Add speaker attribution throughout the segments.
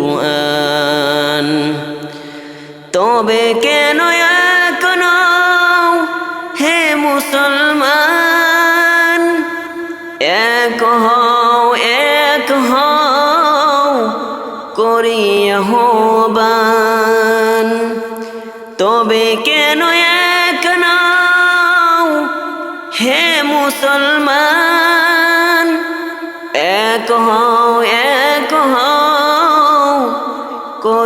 Speaker 1: কুরআন। তবে কেন এখন হে মুসলমান? এক হও এক হও, করিয়া হবান। তবে কেন এক হে মুসলমান?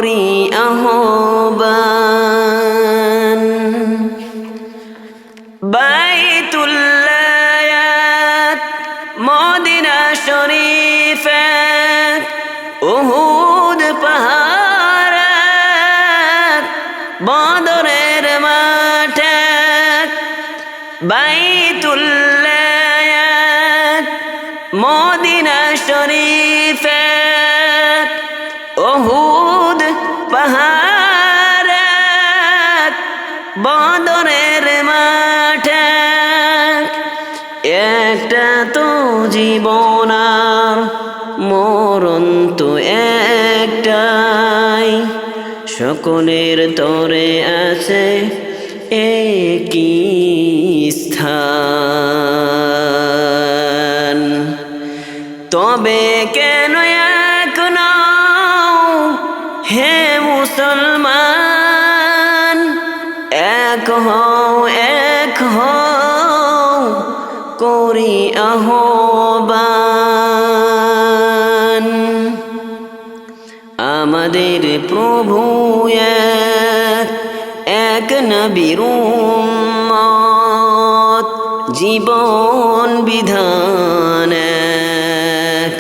Speaker 1: করি আহ্বান। বাইতুল্লায়াত মদিনা শরীফে উহুদ পাহাড় বদরের মাঠে। বাইতুল্লায়াত বদরের মাঠে একটা তো জীবনার মরণ তো একটাই। সকলের তরে আছে একই স্থান। তবে কেন এক হও এক হও করি আহ্বান। আমাদের প্রভু এক এক জীবন বিধান এক,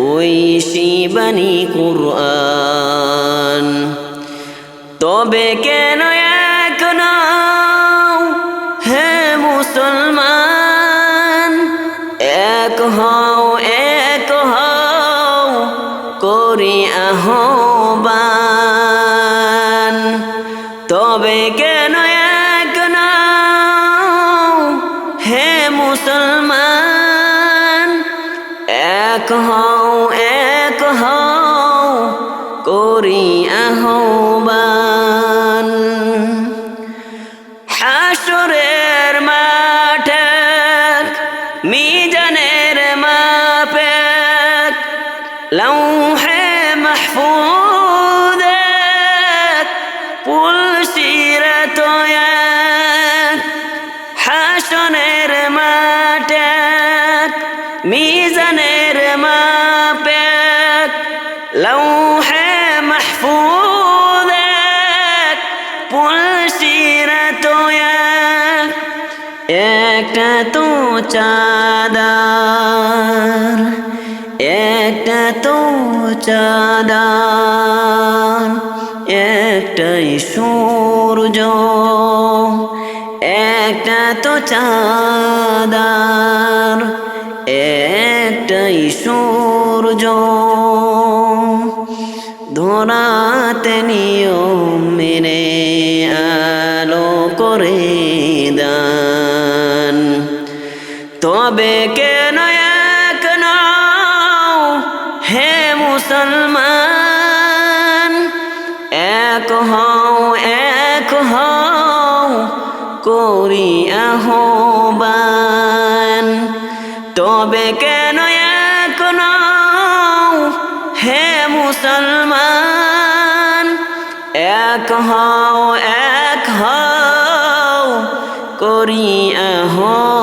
Speaker 1: ওই শিবানী কুরআন। তবে কেন এক হও এক হও করি আহ্বান। তবে কেন এক নাও হে মুসলমান? এক হও এক হও করি আহ্বান। হাসরের মাঠে একটা তো চাঁদার, একটা তো চাঁদার, একটাই সূর্য, একটা তো চাদার, একটাই সূর্য। ধরাতে নিয়ম মেনে আলো তবে কেন এক নাও? হে মুসলমান, এক হও এক হও, করি আহ্বান। তবে কেন এক নাও? হে মুসলমান, এক হও এক হও, করি আহ্বান।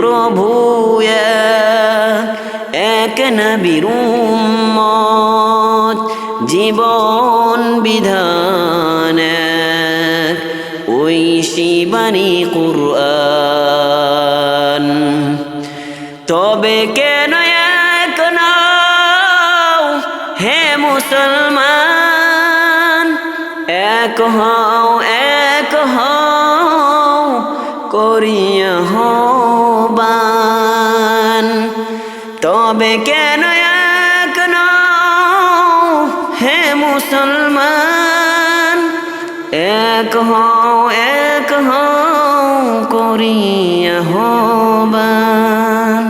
Speaker 1: প্রভু এক, নবীর উম্মত, জীবন বিধান। ওই শিবানী কুরআন। তবে কেন এক নাও হে মুসলমান? এক হও এক হও করিয়া হবান তবে কেন এক হে মুসলমান এক হও এক হও করিয়া হবান